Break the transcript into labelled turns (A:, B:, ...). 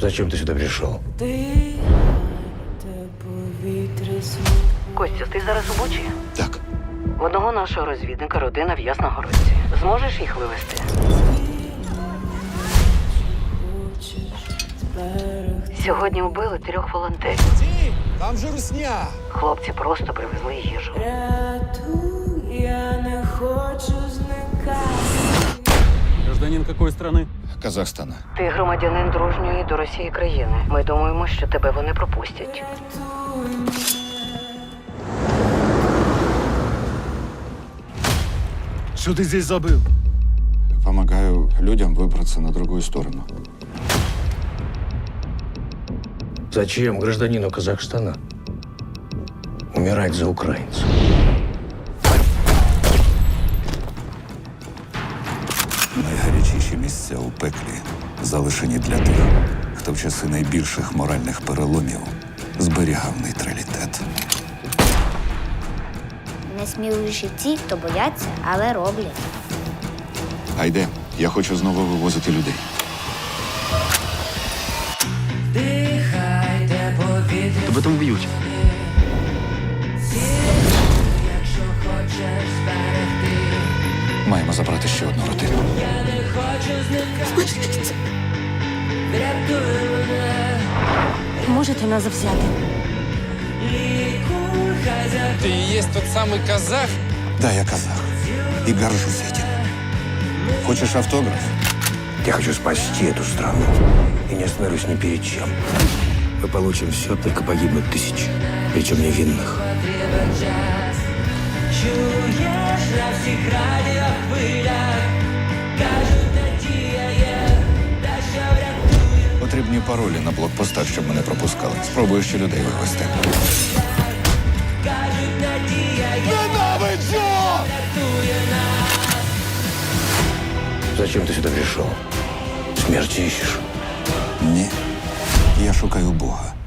A: Зачем ты сюда пришел?
B: Костя, ти зараз у Бучі?
C: Так,
B: В одного нашого розвідника родина в Ясногородці. Зможеш їх вивезти? Сьогодні вбили трьох волонтерів.
C: там же русня.
B: Хлопці просто привезли їжу.
D: я не хочу
E: Гражданин какой страны?
C: Казахстана.
B: Ти громадянин дружньої до Росії країни. Ми думаємо, що тебе вони пропустять.
D: Рятуй мене.
A: Что ты здесь забыл?
C: Помогаю людям выбраться на другую сторону.
A: Зачем гражданину Казахстана умирать за украинцев?
F: Місця у пеклі залишені для тих, хто в часи найбільших моральних переломів зберігав нейтралітет.
G: Найсміливіші ті, хто бояться, але роблять.
C: Айде, я хочу знову вивозити людей.
D: Дихайте повітря,
E: Тебя там убьют.
D: якщо хочеш зберегти.
C: Маємо забрати ще одну родину.
H: Можете нас взяти?
D: лікуй, хай за
I: Ты и есть тот самый казах?
F: Да, я казах. І горжусь этим. Хочеш автограф?
A: Я хочу спасти эту страну и не остановлюсь ни перед чем. Мы получим все, только погибнут тысячи, причем невинных.
D: чуєш на всіх радіохвилях. Кажуть, врятує.
C: Паролі на блокпостах, щоб мене пропускали. Спробую ще людей вивезти.
D: Ненавиджу!
A: Зачем ти сюди прийшов? Смерті ищешь?
F: Ні. Я шукаю Бога.